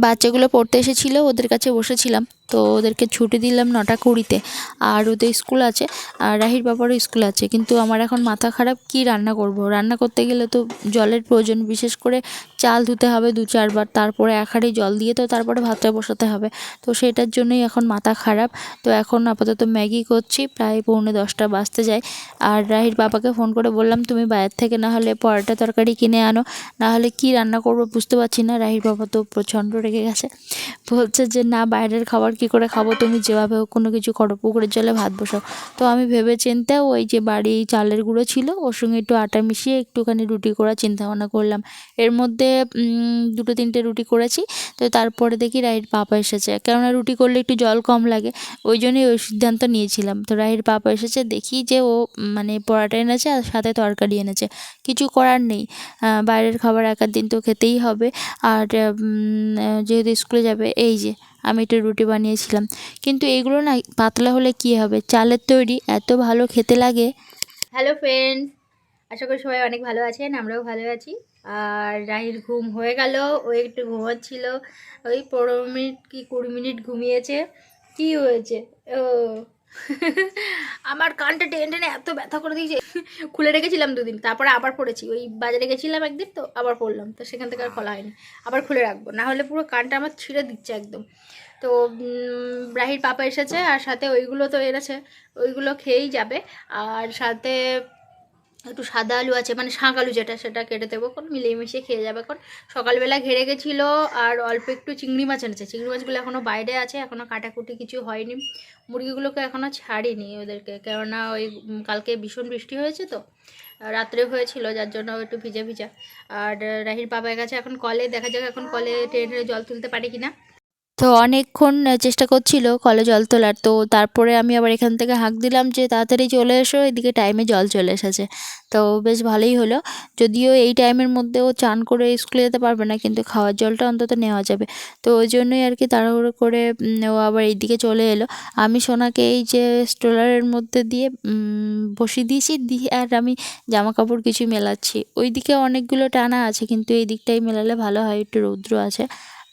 বাচ্চাগুলো পড়তে এসেছিল ওদের কাছে বসেছিলাম। তো ওদেরকে ছুটি দিলাম নটা কুড়িতে। আর ওদের স্কুল আছে, আর রাহির বাবারও স্কুল আছে, কিন্তু আমার এখন মাথা খারাপ, কি রান্না করব? রান্না করতে গেলে তো জলের প্রয়োজন, বিশেষ করে চাল ধুতে হবে দু চারবার, তারপরে এক হাঁড়ি জল দিয়ে তো তারপরে ভাতটা বসাতে হবে। তো সেটার জন্যই এখন মাথা খারাপ। তো এখন আপাতত ম্যাগি করছি, প্রায় পৌনে দশটা বাজতে যায়। আর রাহির বাবাকে ফোন করে বললাম, তুমি বাইরের থেকে না হলে পরোটা তরকারি কিনে আনো, না হলে কী রান্না করব বুঝতে পারছি না। রাহির বাবা তো প্রচণ্ড রেগে গেছে। বলছে যে, না, বাইরের খাবার কী করে খাব? তুমি যেভাবে হোক কোনো কিছু করো পুকুরের জলে ভাত বসাও। তো আমি ভেবে চিন্তে ওই যে বাড়ি চালের গুঁড়ো ছিল, ওর সঙ্গে একটু আটা মিশিয়ে একটুখানি রুটি করার চিন্তা ভাবনা করলাম। এর মধ্যে দুটো তিনটে রুটি করেছি, তো তারপরে দেখি রাহির পাপা এসেছে। কেননা রুটি করলে একটু জল কম লাগে, ওই জন্যই ওই সিদ্ধান্ত নিয়েছিলাম। তো রাহির পাপা এসেছে, দেখি যে ও মানে পরোটা এনেছে আর সাথে তরকারি এনেছে। কিছু করার নেই। বাইরের খাবার এক আধ দিন তো খেতেই হবে। আর যেহেতু স্কুলে যাবে এই যে, আমি একটু রুটি বানিয়েছিলাম। কিন্তু এগুলো না পাতলা হলে কি হবে? চালের তৈরি, এত ভালো খেতে লাগে। হ্যালো ফ্রেন্ড আশা করি সবাই অনেক ভালো আছেন, আমরাও ভালো আছি। আর রাহির ঘুম হয়ে গেল, ও একটু ঘুমাচ্ছিল। ওই পনেরো মিনিট কি কুড়ি মিনিট ঘুমিয়েছে। কি হয়েছে? ও আমার কানটা টেনে টেনে এত ব্যথা করে দিয়েছে। খুলে রেখেছিলাম দুদিন, তারপরে আবার পড়েছি। ওই বাজারে গেছিলাম একদিন তো, আবার পড়লাম। তো সেখান থেকে আর খোলা হয়নি। আবার খুলে রাখব, না হলে পুরো কানটা আমার ছিঁড়ে দিচ্ছে একদম। তো ব্রাহির রাহির পাপা এসেছে, আর সাথে ওইগুলো তো এনেছে, ওইগুলো খেয়েই যাবে। আর সাথে একটু সাদা আলু আছে মানে শাঁক আলু যেটা, সেটা কেটে দেবো কোন মিলিয়ে মিশিয়ে খেয়ে যাবে কোন সকালবেলা ঘেরে গেছিল আর অল্প একটু চিংড়ি মাছ এনেছে। চিংড়ি মাছগুলো এখনও বাইরে আছে এখনও কাটাকুটি কিছু হয়নি। মুরগিগুলোকে এখনও ছাড়িনি ওদেরকে, কেননা ওই কালকে ভীষণ বৃষ্টি হয়েছে তো, রাত্রে হয়েছিল, যার জন্য একটু ভিজা ভিজা। আর রাহির বাবার কাছে এখন কলে, দেখা যাক এখন কলে ট্রেনে জল তুলতে পারে কিনা। তো অনেকক্ষণ চেষ্টা করছিল কলে জল তোলার। তো তারপরে আমি আবার এখান থেকে হাঁক দিলাম যে, তাড়াতাড়ি চলে এসো, এদিকে টাইমে জল চলে এসেছে। তো বেশ ভালোই হলো। যদিও এই টাইমের মধ্যে ও চান করে স্কুলে যেতে পারবে না, কিন্তু খাওয়ার জলটা অন্তত নেওয়া যাবে। তো ওই জন্যই আর কি তাড়াহুড়ো করে ও আবার এইদিকে চলে এলো। আমি সোনাকে এই যে স্ট্রোলারের মধ্যে দিয়ে বসিয়ে দিয়েছি, দিয়ে আর আমি জামা কাপড় কিছু মেলাচ্ছি। ওই দিকে অনেকগুলো টানা আছে, কিন্তু এই দিকটাই মেলালে ভালো হয়, একটু রৌদ্র আছে।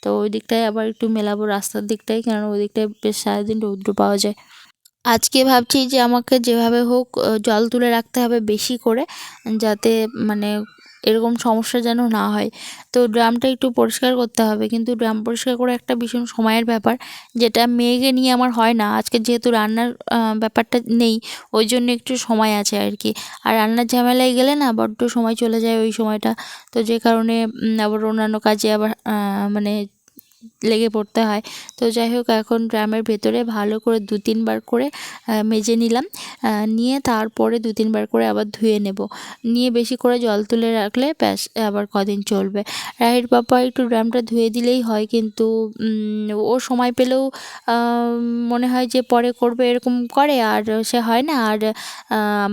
তো ওই দিকটায় আবার একটু মেলাবো রাস্তার দিকটায়, কেননা ওই দিকটায় বেশ সারাদিন রৌদ্র পাওয়া যায়। আজকে ভাবছি যে আমাকে যেভাবে হোক জল তুলে রাখতে হবে বেশি করে, যাতে মানে এরকম সমস্যা যেন না হয়। তো ড্রামটা একটু পরিষ্কার করতে হবে। কিন্তু ড্রাম পরিষ্কার করে একটা ভীষণ সময়ের ব্যাপার। যেটা মেয়েকে নিয়ে আমার হয় না। আজকে যেহেতু রান্নার ব্যাপারটা নেই, ওই জন্য একটু সময় আছে আর কি আর রান্নার ঝামেলায় গেলে না বড্ড সময় চলে যায় ওই সময়টা। তো যে কারণে আবার অন্যান্য কাজে আবার মানে লেগে পড়তে হয়। তো যাই হোক, এখন ড্রামের ভেতরে ভালো করে দু তিনবার করে মেজে নিলাম। নিয়ে তারপরে দু তিনবার করে আবার ধুয়ে নেব। নিয়ে বেশি করে জল তুলে রাখলে ব্যাস, আবার কদিন চলবে। রাহির পাপা একটু ড্রামটা ধুয়ে দিলেই হয় কিন্তু ও সময় পেলেও মনে হয় যে পরে করবে এরকম করে আর সে হয় না। আর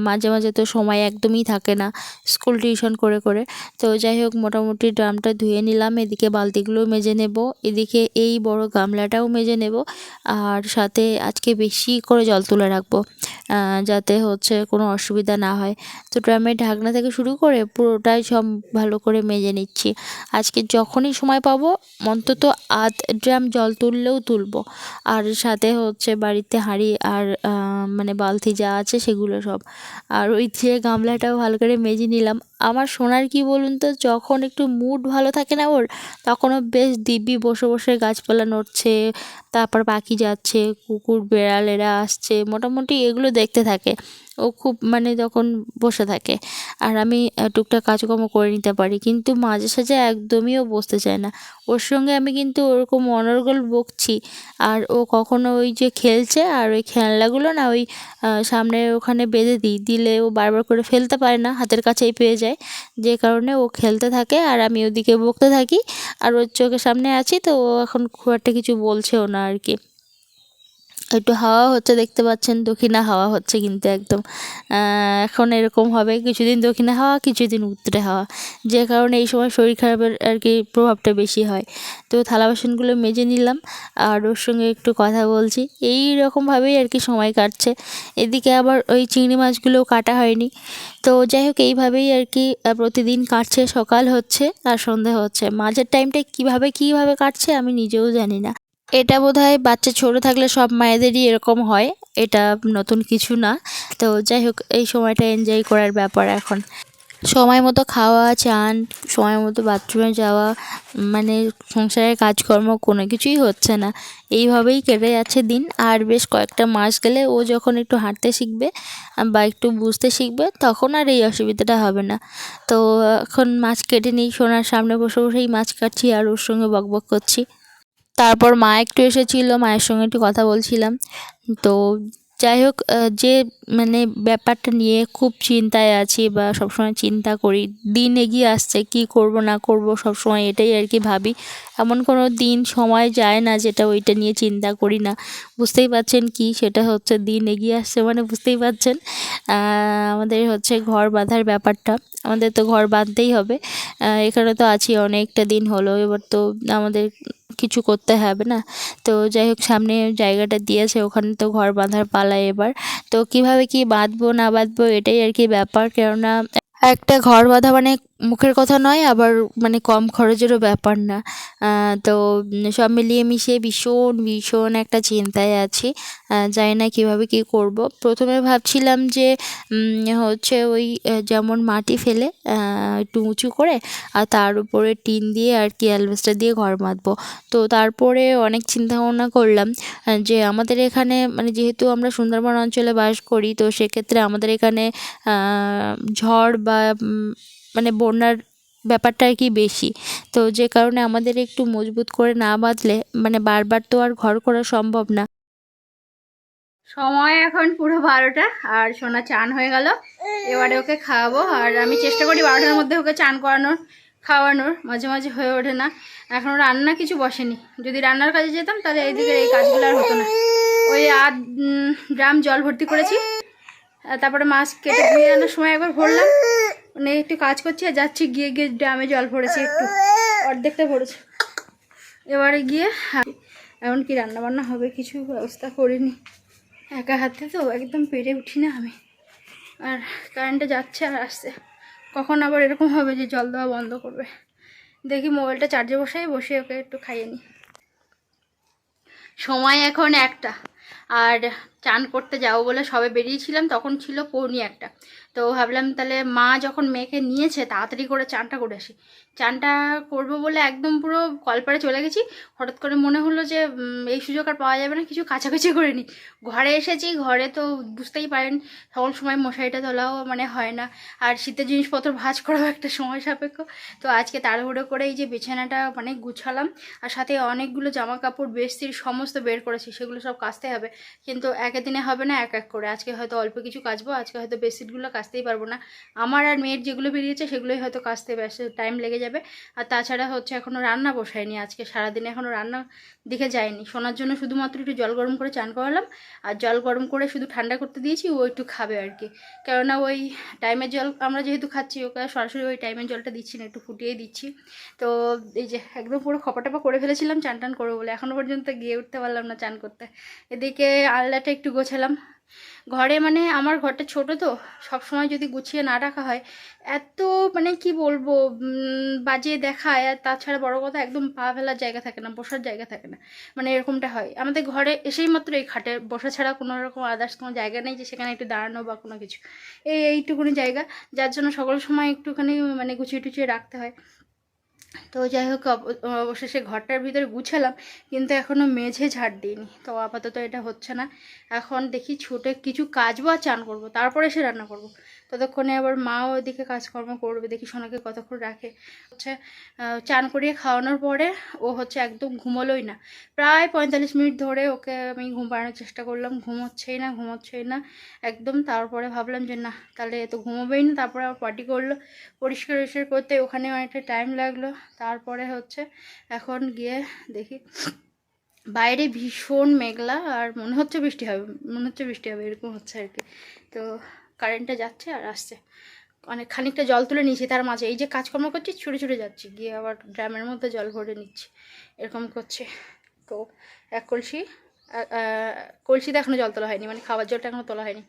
মাঝে মাঝে তো সময় একদমই থাকে না স্কুল টিউশন করে করে। তো যাই হোক, মোটামুটি ড্রামটা ধুয়ে নিলাম। এদিকে বালতিগুলো মেজে নেব। এদিকে এই বড় গামলাটাও মেজে নেব আর সাথে আজকে বেশি করে জল তুলে রাখব যাতে হচ্ছে কোনো অসুবিধা না হয়। তো ড্রামের ঢাকনা থেকে শুরু করে পুরোটাই সব ভালো করে মেজে নিচ্ছি। আজকে যখনই সময় পাবো, অন্তত আধ ড্রাম জল তুললেও তুলবো। আর সাথে হচ্ছে বাড়িতে হাঁড়ি আর মানে বালতি যা আছে সেগুলো সব। আর ওই যে গামলাটাও ভালো করে মেজে নিলাম। আমার সোনার কি বলুন তো, যখন একটু মুড ভালো থাকে না ওর, তখনও বেশ দিব্যি বসে বসে বসে গাছপালা নড়ছে, তারপর পাখি যাচ্ছে, কুকুর বেড়াল এরা আসছে, মোটামুটি এগুলো দেখতে থাকে। ও খুব মানে যখন বসে থাকে। আর আমি টুকটাক কাজকর্ম করে নিতে পারি। কিন্তু মাঝে সাঝে একদমই ও বসতে চায় না। ওর সঙ্গে আমি কিন্তু ওরকম অনর্গল বকছি। আর ও কখনো ওই যে খেলছে আর ওই খেলনাগুলো না ওই সামনে ওখানে বেঁধে দিই। দিলে ও বারবার করে ফেলতে পারে না, হাতের কাছেই পেয়ে যায়। যে কারণে ও খেলতে থাকে আর আমি ওদিকে বকতে থাকি। আর ওর চোখের সামনে আছি তো ও এখন খুব একটা কিছু বলছেও না আর কি। একটু হাওয়া হচ্ছে, দেখতে পাচ্ছেন দক্ষিণা হাওয়া হচ্ছে কিন্তু একদম। এখন এরকম হবে, কিছুদিন দক্ষিণা হাওয়া, কিছুদিন উত্তরে হাওয়া। যে কারণে এই সময় শরীর খারাপের আর কি প্রভাবটা বেশি হয়। তো থালা বাসনগুলো মেজে নিলাম, আর ওর সঙ্গে একটু কথা বলছি। এই রকমভাবেই আর কি সময় কাটছে। এদিকে আবার ওই চিংড়ি মাছগুলোও কাটা হয়নি। তো যাই হোক, এইভাবেই আর কি প্রতিদিন কাটছে, সকাল হচ্ছে আর সন্ধে হচ্ছে। মাঝের টাইমটা কীভাবে কীভাবে কাটছে আমি নিজেও জানি না। এটা বোধহয় বাচ্চা ছোটো থাকলে সব মায়েদেরই এরকম হয়। এটা নতুন কিছু না। তো যাই হোক, এই সময়টা এনজয় করার ব্যাপার এখন। সময় মতো খাওয়া, চান, সময় মতো বাথরুমে যাওয়া মানে সংসারের কাজকর্ম কোনো কিছুই হচ্ছে না। এইভাবেই কেটে যাচ্ছে দিন। আর বেশ কয়েকটা মাস গেলে ও যখন একটু হাঁটতে শিখবে বা একটু বুঝতে শিখবে, তখন আর এই অসুবিধাটা হবে না। তো এখন মাছ কেটে নিই, সোনার সামনে বসে বসেই মাছ কাটছি আর ওর সঙ্গে বকবক করছি। তারপর মা একটু এসেছিল, মায়ের সঙ্গে একটু কথা বলছিলাম। তো যাই হোক যে মানে ব্যাপারটা নিয়ে খুব চিন্তায় আছি বা সবসময় চিন্তা করি, দিন এগিয়ে আসছে, কি করব, না করব, সবসময় এটাই আর কি ভাবি। এমন কোনো দিন, সময় যায় না যেটা ওইটা নিয়ে চিন্তা করি না। বুঝতেই পারছেন কি, সেটা হচ্ছে দিন এগিয়ে আসছে মানে বুঝতেই পারছেন। আমাদের হচ্ছে ঘর বাঁধার ব্যাপারটা, আমাদের তো ঘর বাঁধতেই হবে। এখানে তো আছি, অনেকটা দিন হলো, এবার তো আমাদের কিছু করতে হবে না। তো যাই হোক সামনে জায়গাটা দিয়েছে, ওখানে তো ঘর বাঁধার পালা এবার। তো কীভাবে কি বাঁধবো, না বাঁধবো, এটাই আর কি ব্যাপার। কেননা একটা ঘর বাঁধা মানে মুখের কথা নয়, আবার মানে কম খরচেরও ব্যাপার না। তো সব মিলিয়ে মিশিয়ে ভীষণ ভীষণ একটা চিন্তায় আছি। জানি না কীভাবে কী করব। প্রথমে ভাবছিলাম যে হচ্ছে ওই যেমন মাটি ফেলে একটু উঁচু করে, আর তার উপরে টিন দিয়ে আর কি অ্যালবেস্টার দিয়ে ঘর বাঁধবো তো তারপরে অনেক চিন্তা ভাবনা করলাম যে আমাদের এখানে মানে যেহেতু আমরা সুন্দরবন অঞ্চলে বাস করি, তো সেক্ষেত্রে আমাদের এখানে ঝড় বা মানে বন্যার ব্যাপারটা আর কি বেশি? তো যে কারণে আমাদের একটু মজবুত করে না বাঁধলে মানে বারবার তো আর ঘর করা সম্ভব না। সময় এখন পুরো বারোটা আর সোনা চান হয়ে গেল। এবারে ওকে খাওয়াবো আর আমি চেষ্টা করি বারোটার মধ্যে ওকে চান করানোর, খাওয়ানোর, মাঝে মাঝে হয়ে ওঠে না। এখনও রান্না কিছু বসেনি। যদি রান্নার কাজে যেতাম তাহলে এইদিকে এই কাজগুলো আর হতো না। ওই আধ ড্রাম জল ভর্তি করেছি। তারপরে মাছ কেটে ধুয়ে আনার সময় একবার ভরলাম। মানে একটু কাজ করছি আর যাচ্ছি, গিয়ে গিয়ে ড্রামে জল ভরেছি একটু। অর্ধেকটা ভরেছি। এবারে গিয়ে এমন কি রান্না বান্না হবে, কিছু ব্যবস্থা করিনি। একা হাতে তো একদম পেরে উঠি না আমি। আর কারেন্টটা যাচ্ছে আর আসছে। কখন আবার এরকম হবে যে জল দেওয়া বন্ধ করবে? দেখি মোবাইলটা চার্জে বসাই, বসে ওকে একটু খাইয়ে নিই। সময় এখন একটা। আর চান করতে যাব বলে সবে বেরিয়েছিলাম, তখন ছিল পৌনি একটা। তো ভাবলাম তাহলে মা যখন মেয়েকে নিয়েছে, তাড়াতাড়ি করে চানটা করে আসি। চানটা করব বলে একদম পুরো কলপারে চলে গেছি। হঠাৎ করে মনে হলো যে এই সুযোগ আর পাওয়া যাবে না, কিছু কাছাকাছি করে নিই ঘরে এসেছি, ঘরে তো বুঝতেই পারেন সকল সময় মশারিটা তোলাও মানে হয় না। আর শীতের জিনিসপত্র ভাঁজ করাও একটা সময় সাপেক্ষ। তো আজকে তাড়াহুড়ো করে এই যে বিছানাটা মানে গুছালাম, আর সাথে অনেকগুলো জামা কাপড় বেস্তির সমস্ত বের করেছি, সেগুলো সব কাচতে হবে। কিন্তু একে দিনে হবে না, এক এক করে। আজকে হয়তো অল্প কিছু কাচবো, আজকে হয়তো বেডশিটগুলো কাচতেই পারব না। আমার আর মেয়ের যেগুলো বেরিয়েছে, সেগুলোই হয়তো কাচতে ব্যস্ত টাইম লেগে যাবে। আর তাছাড়া হচ্ছে এখনও রান্না বসায়নি আজকে, সারাদিনে এখনও রান্না দিকে যায়নি। শোনার জন্য শুধুমাত্র একটু জল গরম করে চান করালাম। আর জল গরম করে শুধু ঠান্ডা করতে দিয়েছি, ও একটু খাবে আর কি। কেননা ওই টাইমের জল, আমরা যেহেতু খাচ্ছি, ওকে সরাসরি ওই টাইমের জলটা দিচ্ছি না, একটু ফুটিয়েই দিচ্ছি। তো এই যে একদম পুরো খপাটাপা করে ফেলেছিলাম, চান টান করব বলে। এখনও পর্যন্ত গিয়ে উঠতে পারলাম না চান করতে। এদিকে একটু গোছালাম। ঘরে মানে আমার ঘরটা ছোট তো সব সময় যদি গুছিয়ে না রাখা হয়, এত মানে কি বলব বাজে দেখায় আর তাছাড়া বড় কথা, একদম পা ফেলার জায়গা থাকে না, বসার জায়গা থাকে না। মানে এরকমটা হয়। আমাদের ঘরে এসেই মাত্র এই খাটে বসা ছাড়া কোনো রকম আদার্স কোনো জায়গা নেই যে সেখানে একটু দাঁড়ানো বা কোনো কিছু। এই এইটুকুনি জায়গা, যার জন্য সকল সময় একটুখানি মানে গুছিয়ে টুচিয়ে রাখতে হয়। তো যাই হোক, অব- অবশেষে ঘরটার ভিতরে গুছালাম, কিন্তু এখনও মেঝে ঝাড় দিইনি। তো আপাতত এটা হচ্ছে না। এখন দেখি ছুটে কিছু কাজ বা চান করব। তারপরে সে রান্না করব। ততক্ষণে আবার মাও ওইদিকে কাজকর্ম করবে, দেখি সোনাকে কতক্ষণ রাখে। হচ্ছে চান করিয়ে খাওয়ানোর পরে ও হচ্ছে একদম ঘুমোলোই না। প্রায় পঁয়তাল্লিশ মিনিট ধরে ওকে আমি ঘুম পাড়ানোর চেষ্টা করলাম, ঘুমোচ্ছেই না ঘুমোচ্ছেই না। একদম তারপরে ভাবলাম যে, না, তাহলে তো ঘুমোবেই না। তারপরে আবার পার্টি করল, পরিষ্কার টরিষ্কার করতে ওখানে অনেকটা টাইম লাগল। তারপরে হচ্ছে, এখন গিয়ে দেখি, বাইরে ভীষণ মেঘলা আর মনে হচ্ছে বৃষ্টি হবে, মনে হচ্ছে বৃষ্টি হবে, এরকম হচ্ছে আর কি। তো কারেন্টটা যাচ্ছে আর আসছে। অনেক খানিকটা জল তুলে নিয়েছি তার মাঝে। এই যে কাজকর্ম করছি, ছুটে ছুটে যাচ্ছি। গিয়ে আবার ড্রামের মধ্যে জল ভরে নিচ্ছি। এরকম করছে। তো এক কলসি কলসিতে এখনও জল তোলা হয়নি। মানে খাবার জলটা এখনও তোলা হয়নি।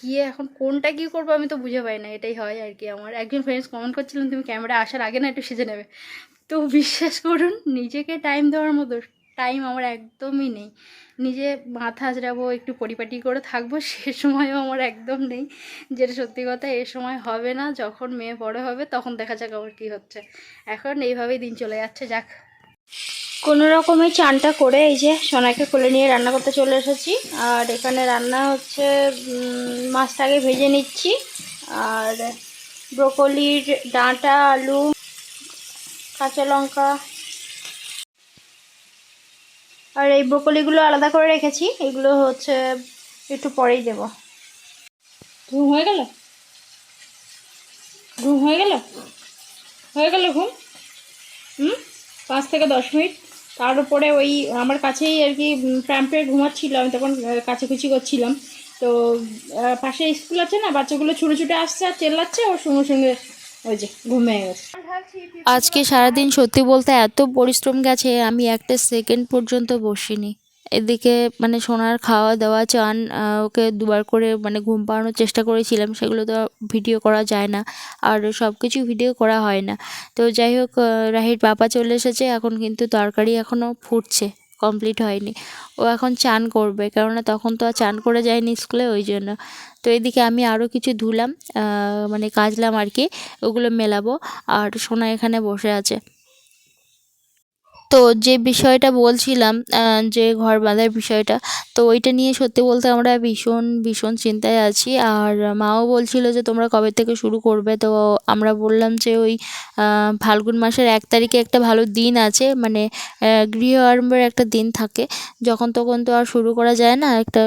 গিয়ে এখন কোনটা কী করব আমি তো বুঝে পাই না। এটাই হয় আর কি আমার। একজন ফ্রেন্ডস কমেন্ট করছিলেন, তুমি ক্যামেরা আসার আগে না একটু সেজে নেবে? তো বিশ্বাস করুন, নিজেকে টাইম দেওয়ার মতো টাইম আমার একদমই নেই। নিজে মাথা আজরাবো একটু পরিপাটি করে থাকব, সে সময়ও আমার একদম নেই। যেটা সত্যি কথা, এ সময় হবে না, যখন মেয়ে বড় হবে, তখন দেখা যাক আমার কী হচ্ছে। এখন এইভাবেই দিন চলে যাচ্ছে, যাক। কোনো রকমে চানটা করে এই যে সোনাকে কোলে নিয়ে রান্না করতে চলে এসেছি। আর এখানে রান্না হচ্ছে মাছটাকে ভেজে নিচ্ছি। আর ব্রোকলির ডাঁটা, আলু, কাঁচা লঙ্কা আর এই ব্রোকলিগুলো আলাদা করে রেখেছি। এগুলো হচ্ছে একটু পরেই দেব। ঘুম হয়ে গেল? ঘুম হয়ে গেল? হয়ে গেল ঘুম? হুম? পাঁচ থেকে দশ মিনিট। তার উপরে ওই আমার কাছেই আর কি প্র্যাম্পে ঘুমাচ্ছিল আমি তখন কাছাকুচি করছিলাম। তো পাশে স্কুল আছে না, বাচ্চাগুলো ছুটে ছুটে আসছে আর চেল্লাচ্ছে, ওর সঙ্গে সঙ্গে আজকে সারাদিন সত্যি বলতে এত পরিশ্রম গেছে, আমি একটা সেকেন্ড পর্যন্ত বসিনি। এদিকে মানে সোনার খাওয়া দাওয়া, চান ওকে দুবার করে মানে ঘুম পাড়ানোর চেষ্টা করেছিলাম, সেগুলো তো ভিডিও করা যায় না, আর সব কিছু ভিডিও করা হয় না। তো যাই হোক রাহির বাবা চলে এসেছে, এখন কিন্তু তরকারি এখনও ফুটছে কমপ্লিট হয়নি। ও এখন চান করবে, কেননা তখন তো আর চান করে যায়নি স্কুলে ওই জন্য। তো এদিকে আমি আরও কিছু ধুলাম মানে কাচলাম আর কি, ওগুলো মেলাবো। আর সোনা এখানে বসে আছে। তো যে বিষয়টা বলছিলাম যে ঘর বাঁধার বিষয়টা, তো ওইটা নিয়ে সত্যি বলতে আমরা ভীষণ ভীষণ চিন্তায় আছি। আর মাও বলছিল যে, তোমরা কবে থেকে শুরু করবে? তো আমরা বললাম যে, ওই ফাল্গুন মাসের এক তারিখে একটা ভালো দিন আছে। মানে গৃহ আরম্ভের একটা দিন থাকে। যখন তখন তো আর শুরু করা যায় না, একটা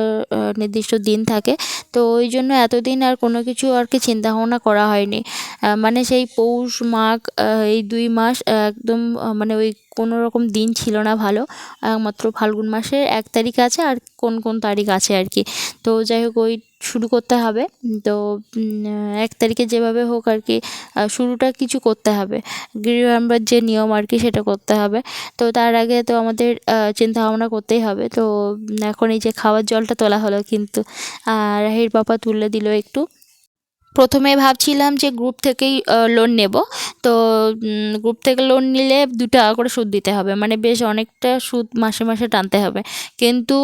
নির্দিষ্ট দিন থাকে। তো ওই জন্য এতদিন আর কোনো কিছু আর কি চিন্তা ভাবনা করা হয়নি। মানে সেই পৌষ, মাঘ এই দুই মাস একদম মানে ওই কোনো রকম দিন ছিল না ভালো। একমাত্র ফাল্গুন মাসের এক তারিখ আছে আর কোন কোন তারিখ আছে আর কি। তো যাই হোক, ওই শুরু করতে হবে। তো এক তারিখে যেভাবে হোক আর কি শুরুটা কিছু করতে হবে। গৃহ আরম্ভের যে নিয়ম আর কি, সেটা করতে হবে। তো তার আগে তো আমাদের চিন্তা ভাবনা করতেই হবে। তো এখন এই যে খাওয়ার জলটা তোলা হলো কিন্তু আর রাহির পাপা তুলে দিল একটু। প্রথমে ভাবছিলাম যে গ্রুপ থেকেই লোন নেব। তো গ্রুপ থেকে লোন নিলে দু টাকা করে সুদ দিতে হবে। মানে বেশ অনেকটা সুদ মাসে মাসে টানতে হবে। কিন্তু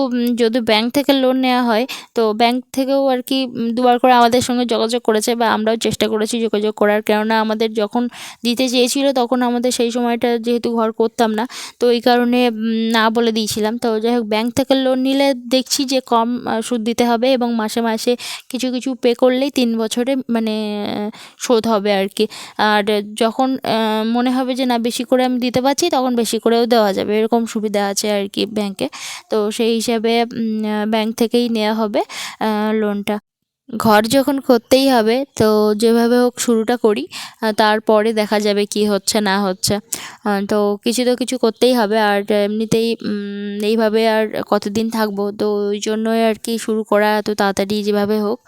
যদি ব্যাংক থেকে লোন নেওয়া হয়, তো ব্যাংক থেকেও আর কি দুবার করে আমাদের সঙ্গে যোগাযোগ করেছে বা আমরাও চেষ্টা করেছি যোগাযোগ করার। কেননা আমাদের যখন দিতে চেয়েছিল, তখন আমাদের সেই সময়টা যেহেতু ঘর করতাম না, তো এই কারণে না বলে দিয়েছিলাম। তো যাই হোক ব্যাংক থেকে লোন নিলে দেখছি যে কম সুদ দিতে হবে এবং মাসে মাসে কিছু কিছু পে করলেই তিন বছরে মানে শোধ হবে আর কি আর যখন মনে হবে যে না, বেশি করে আমি দিতে পারছি, তখন বেশি করেও দেওয়া যাবে। এরকম সুবিধা আছে আর কি ব্যাংকে। তো সেই হিসাবে ব্যাংক থেকেই নেওয়া হবে লোনটা ঘর যখন করতেই হবে তো যেভাবে হোক শুরুটা করি তারপরে দেখা যাবে কি হচ্ছে না হচ্ছে। তো কিছু তো কিছু করতেই হবে আর এমনিতেই এইভাবে আর কতদিন থাকব? তো ওই জন্যই আর কি শুরু করা এত তাড়াতাড়ি যেভাবে হোক।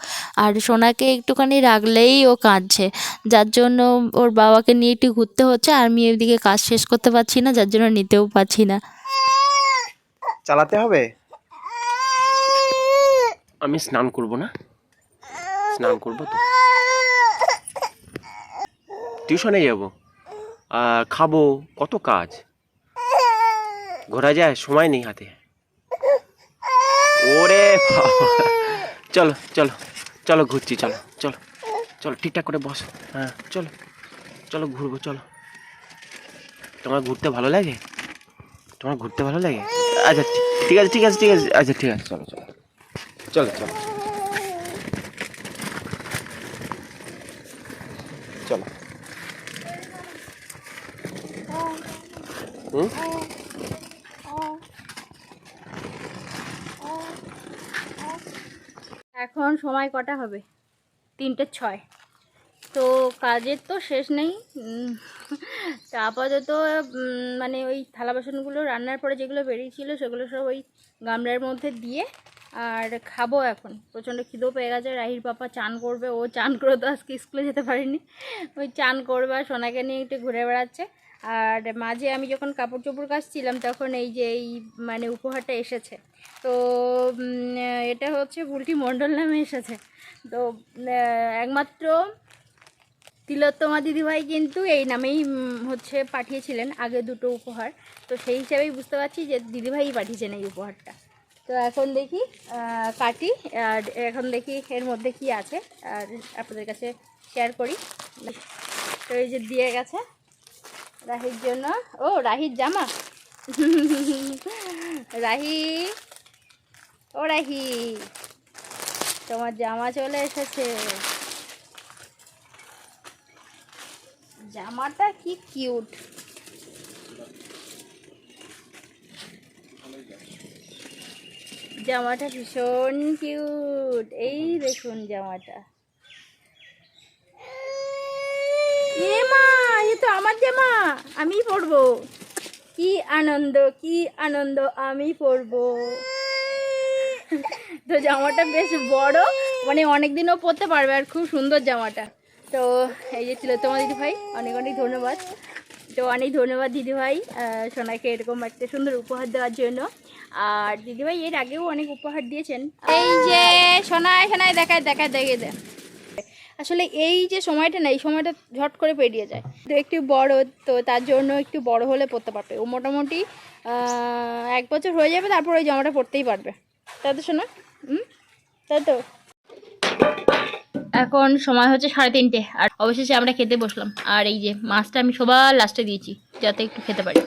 আর সোনাকে একটুখানি রাখলেই ও কাঁদছে যার জন্য ওর বাবাকে নিয়ে একটু ঘুরতে হচ্ছে আর আমি এদিকে কাজ শেষ করতে পারছি না যার জন্য নিতেও পারছি না। চালাতে হবে? আমি স্নান করব না? স্নান করব তো। টিউশনে যাব। আর খাব কত কাজ। ঘোরা যায়, সময় নেই হাতে। ওরে চলো চলো চলো ঘুরছি, চলো চলো চলো, ঠিকঠাক করে বসো। হ্যাঁ চলো চলো ঘুরবো, চলো। তোমার ঘুরতে ভালো লাগে? তোমার ঘুরতে ভালো লাগে? আচ্ছা ঠিক- আছে, ঠিক আছে ঠিক আছে আচ্ছা ঠিক আছে, চলো চলো। চলো চলো হুম এখন সময় কটা হবে? তিনটে ছয়। তো কাজের তো শেষ নেই। তা আপাতত মানে ওই থালা বাসনগুলো রান্নার পরে যেগুলো বেরিয়েছিল সেগুলো সব ওই গামলার মধ্যে দিয়ে আর খাব এখন। প্রচণ্ড খিদেও পেয়ে গেছে। রাহির পাপা চান করবে, ও চান করে তো আজকে স্কুলে যেতে পারিনি। ওই চান করবে আর সোনাকে নিয়ে একটু ঘুরে বেড়াচ্ছে। আর মাঝে আমি যখন কাপড় চোপড় কাচছিলাম, তখন এই যে এই মানে উপহারটা এসেছে। তো এটা হচ্ছে বুলটি মণ্ডল নামে এসেছে। তো একমাত্র তিলোত্তমা দিদিভাই কিন্তু এই নামেই হচ্ছে পাঠিয়েছিলেন আগে দুটো উপহার। তো সেই হিসাবেই বুঝতে পারছি যে দিদিভাই পাঠিয়েছেন এই উপহারটা। তো এখন দেখি কাটি, আর এখন দেখি এর মধ্যে কি আছে, আর আপনাদের কাছে শেয়ার করি। তো এই যে দিয়ে গেছে। রাহির জন্য। ও, রাহির জামা। রাহি, ও রাহি, তোমার জামা চলে এসেছে। জামাটা কি কিউট। জামাটা ভীষণ কিউট। এই দেখুন জামাটা এ মা এ তো আমার জামা আমি পরবো কি আনন্দ কি আনন্দ আমি পরবো তো জামাটা বেশ বড় মানে অনেক দিনও পরতে পারবে আর খুব সুন্দর জামাটা। তো এই যে ছিল তোমার দিদি ভাই, অনেক অনেক ধন্যবাদ। তো অনেক ধন্যবাদ দিদিভাই সোনাকে এরকম একটা সুন্দর উপহার দেওয়ার জন্য। আর দিদিভাই এর আগেও অনেক উপহার দিয়েছেন। এই যে সোনায় সোনায় দেখায় দেখায় দেখে দে। আসলে এই যে সময়টা না, এই সময়টা ঝট করে পেরিয়ে যায়। তো একটু বড়, তো তার জন্য একটু বড় হলে পড়তে পারবে। ও মোটামুটি এক বছর হয়ে যাবে, তারপর ওই জামাটা পরতেই পারবে। তাই তো শোনো হুম? তাই তো? এখন সময় হচ্ছে সাড়ে তিনটে, আর অবশেষে আমরা খেতে বসলাম। আর এই যে মাছটা আমি সবার লাস্টে দিয়েছি, যাতে একটু খেতে পারি।